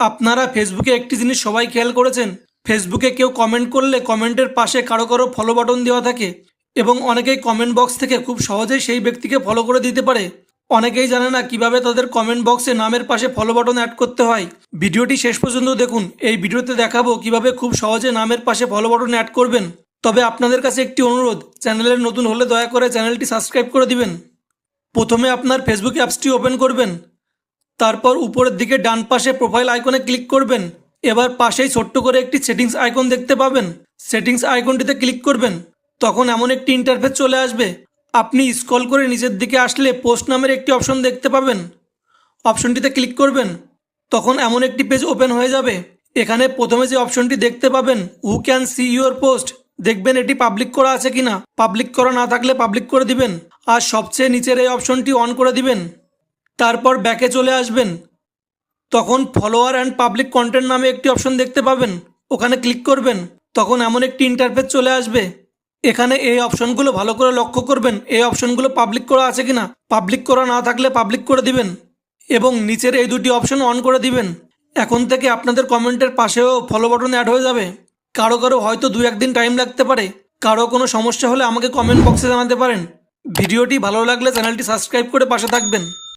আপনারা ফেসবুকে একটি জিনিস সবাই খেয়াল করেছেন? ফেসবুকে কেউ কমেন্ট করলে কমেন্টের পাশে কারও কারও ফলো বাটন দেওয়া থাকে এবং অনেকেই কমেন্ট বক্স থেকে খুব সহজেই সেই ব্যক্তিকে ফলো করে দিতে পারে। অনেকেই জানে না কীভাবে তাদের কমেন্ট বক্সে নামের পাশে ফলো বাটন অ্যাড করতে হয়। ভিডিওটি শেষ পর্যন্ত দেখুন। এই ভিডিওতে দেখাবো কীভাবে খুব সহজে নামের পাশে ফলো বাটন অ্যাড করবেন। তবে আপনাদের কাছে একটি অনুরোধ চ্যানেলের নতুন হলে দয়া করে চ্যানেলটি সাবস্ক্রাইব করে দিবেন। প্রথমে আপনার ফেসবুক অ্যাপসটি ওপেন করবেন। তারপর উপরের দিকে ডান পাশে প্রোফাইল আইকনে ক্লিক করবেন। এবার পাশেই ছোট্ট করে একটি সেটিংস আইকন দেখতে পাবেন। সেটিংস আইকনটিতে ক্লিক করবেন। তখন এমন একটি ইন্টারফেস চলে আসবে। আপনি স্ক্রল করে নিচের দিকে আসলে পোস্ট নামের একটি অপশন দেখতে পাবেন। অপশনটিতে ক্লিক করবেন। তখন এমন একটি পেজ ওপেন হয়ে যাবে। এখানে প্রথমে যে অপশনটি দেখতে পাবেন who can see your post দেখবেন এটি পাবলিক করা আছে কিনা? পাবলিক করা না থাকলে পাবলিক করে দিবেন। আর সবচেয়ে নিচের এই অপশনটি অন করে দিবেন। তারপর ব্যাকে চলে আসবেন। তখন ফলোয়ার অ্যান্ড পাবলিক কন্টেন্ট নামে একটি অপশন দেখতে পাবেন। ওখানে ক্লিক করবেন। তখন এমন একটি ইন্টারফেস চলে আসবে। এখানে এই অপশনগুলো ভালো করে লক্ষ্য করবেন। এই অপশনগুলো পাবলিক করা আছে কিনা? পাবলিক করা না থাকলে পাবলিক করে দিবেন। এবং নিচের এই দুটি অপশন অন করে দিবেন। এখন থেকে আপনাদের কমেন্টের পাশেও ফলো বাটন অ্যাড হয়ে যাবে। কারও কারও হয়তো দু একদিন টাইম লাগতে পারে। কারও কোনো সমস্যা হলে আমাকে কমেন্ট বক্সে জানাতে পারেন। ভিডিওটি ভালো লাগলে চ্যানেলটি সাবস্ক্রাইব করে পাশে থাকবেন।